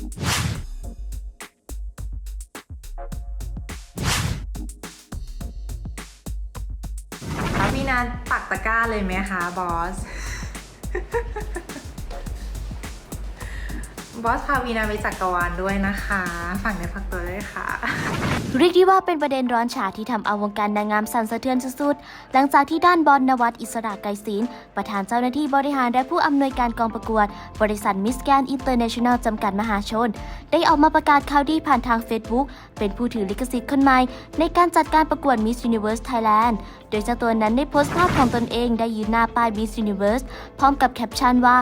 แล้วพี่นันปักตะกร้าเลยไหมคะบอส บอสพาวีนาไปจักรวาลด้วยนะคะ ฝั่งในพักตัวด้วยค่ะ เรียกได้ว่าเป็นประเด็นร้อนฉาที่ทำเอาวงการนางงามสั่นสะเทือนสุดๆ หลังจากที่ด้านบอลนวัตอิสระไกรศิลป์ประธานเจ้าหน้าที่บริหารและผู้อำนวยการกองประกวด บริษัทมิสแกนอินเตอร์เนชั่นแนลจำกัดมหาชน ได้ออกมาประกาศข่าวดีผ่านทาง Facebook เป็นผู้ถือลิขสิทธิ์คนใหม่ในการจัดการประกวด Miss Universe Thailand โดยเจ้าตัวนั้นได้โพสต์ภาพของตนเองได้ยืนหน้าป้าย Miss Universe พร้อมกับแคปชั่นว่า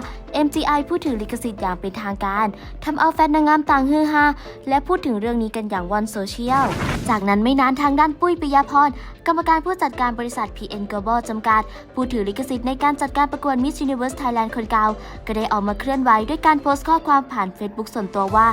MGI ผู้ถือลิขสิทธิ์อย่างเป็นทางการทำเอาแฟนนางงามต่างฮือฮาและพูดถึงเรื่องนี้กันอย่างวันโซเชียล จากนั้นไม่นานทางด้านปุ้ยปิยาพรกรรมการผู้จัดการบริษัท PN Global จำกัด ผู้ถือลิขสิทธิ์ในการจัดการประกวด Miss Universe Thailand คนเก่าก็ได้ออกมาเคลื่อนไหวด้วยการโพสต์ข้อความผ่าน Facebook ส่วนตัวว่า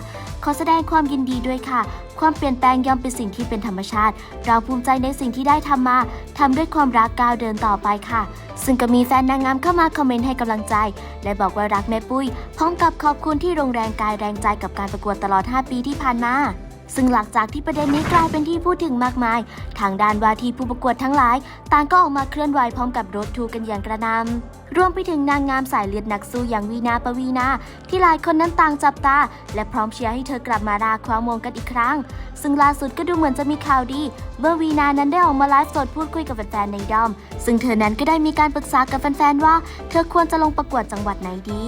ขอแสดงความยินดีด้วยค่ะ ความเปลี่ยนแปลงย่อมเป็นสิ่งที่เป็นธรรมชาติ เราภูมิใจในสิ่งที่ได้ทำมาทำด้วยความรักก้าวเดินต่อไปค่ะ ซึ่งก็มีแฟนนางงามเข้ามาคอมเมนต์ให้กำลังใจ และบอกว่ารักแม่ปุ้ยพร้อมกับขอบคุณที่โรงแรงกายแรงใจกับการประกวดตลอด 5 ปีที่ผ่านมาซึ่งหลังจากที่ประเด็นนี้กลายเป็นที่พูดถึงมากมาย ทางด้านวาทีผู้ประกวดทั้งหลาย ต่างก็ออกมาเคลื่อนไหวพร้อมกับรถทูกันอย่างกระนำรวมไปถึงนางงามสายเลือดนักสู้อย่างวีนาปวีนาที่หลายคนนั้นต่างจับตา และพร้อมเชียร์ให้เธอกลับมาราความงกันอีกครั้ง ซึ่งล่าสุดก็ดูเหมือนจะมีข่าวดี เมื่อวีนานั้นได้ออกมาไลฟ์สดพูดคุยกับแฟนๆในดอม ซึ่งเธอนั้นก็ได้มีการปรึกษากับแฟนๆว่า เธอควรจะลงประกวดจังหวัดไหนดี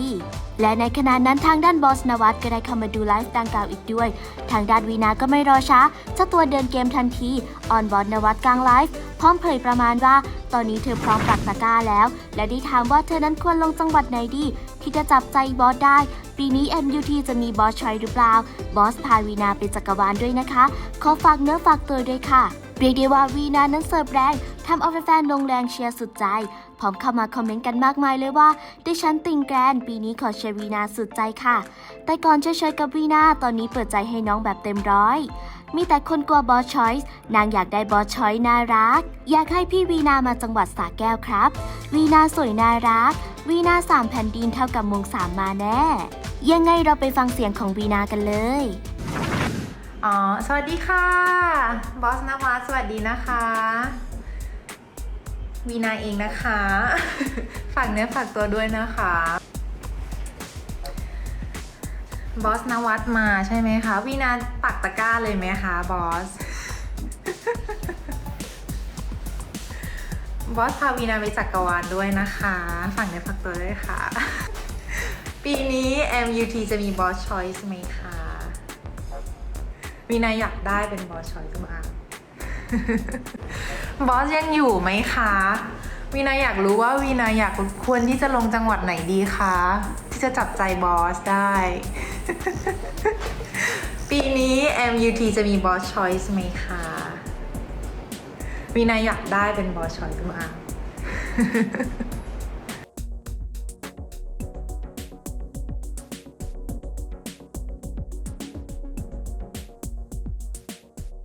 และในขณะนั้นทางด้านบอสนวัตก็ได้เข้ามาดูไลฟ์ดังกล่าวอีกด้วย ทางด้านวีนาก็ไม่รอช้าเจ้าตัวเดินเกมทันทีออนบอสนวัตกลางไลฟ์พร้อมเผยประมาณว่า ตอนนี้เธอพร้อมปักตะกร้าแล้ว และได้ถามว่าเธอนั้นควรลงจังหวัดไหนดี ที่จะจับใจบอสได้ ปีนี้ MUT จะมีบอสชอยหรือเปล่า บอสพาวีนาเป็นจักรวาลด้วยนะคะ ขอฝากเนื้อฝากตัวด้วยค่ะเรียกได้ว่าวีนานั้นเสิร์ฟแรงทำเอาแฟนๆลงแรงเชียร์สุดใจ พร้อมเข้ามาคอมเมนต์กันมากมายเลยว่าดิฉันติงแกรนปีนี้ขอเชียร์วีนาสุดใจค่ะ แต่ก่อนเฉยกับวีนาตอนนี้เปิดใจให้น้องแบบเต็มร้อย มีแต่คนกลัวบอสชอยส์นางอยากได้บอสชอยส์น่ารัก อยากให้พี่วีนามาจังหวัดสระแก้วครับ วีนาสวยน่ารัก วีนาสามแผ่นดินเท่ากับมงสามมาแน่ ยังไงเราไปฟังเสียงของวีนากันเลย อ๋อ สวัสดีค่ะ บอสนวัสสวัสดีนะคะ วีนาเองนะคะ ฝากเนื้อฝากตัวด้วยนะคะ บอสนวัตมาใช่ไหมคะวีนาปักตะกร้าเลยไหมคะบอส บอสพาวีนาไปจักรวาลด้วยนะคะ ฝั่งเนื้อฝากตัวด้วยค่ะ ปีนี้ MUT จะมีบอสชอยส์ไหมคะวีนาอยากได้เป็นบอสชอยส์มาบอสยังอยู่ไหมคะวีนาอยากรู้ว่าวีนาอยากควรที่จะลงจังหวัดไหนดีคะ ที่จะจับใจบอสได้ ปีนี้ MUT จะมีบอสชอยส์ไหมคะวีนาอยากได้เป็นบอสชอยส์มา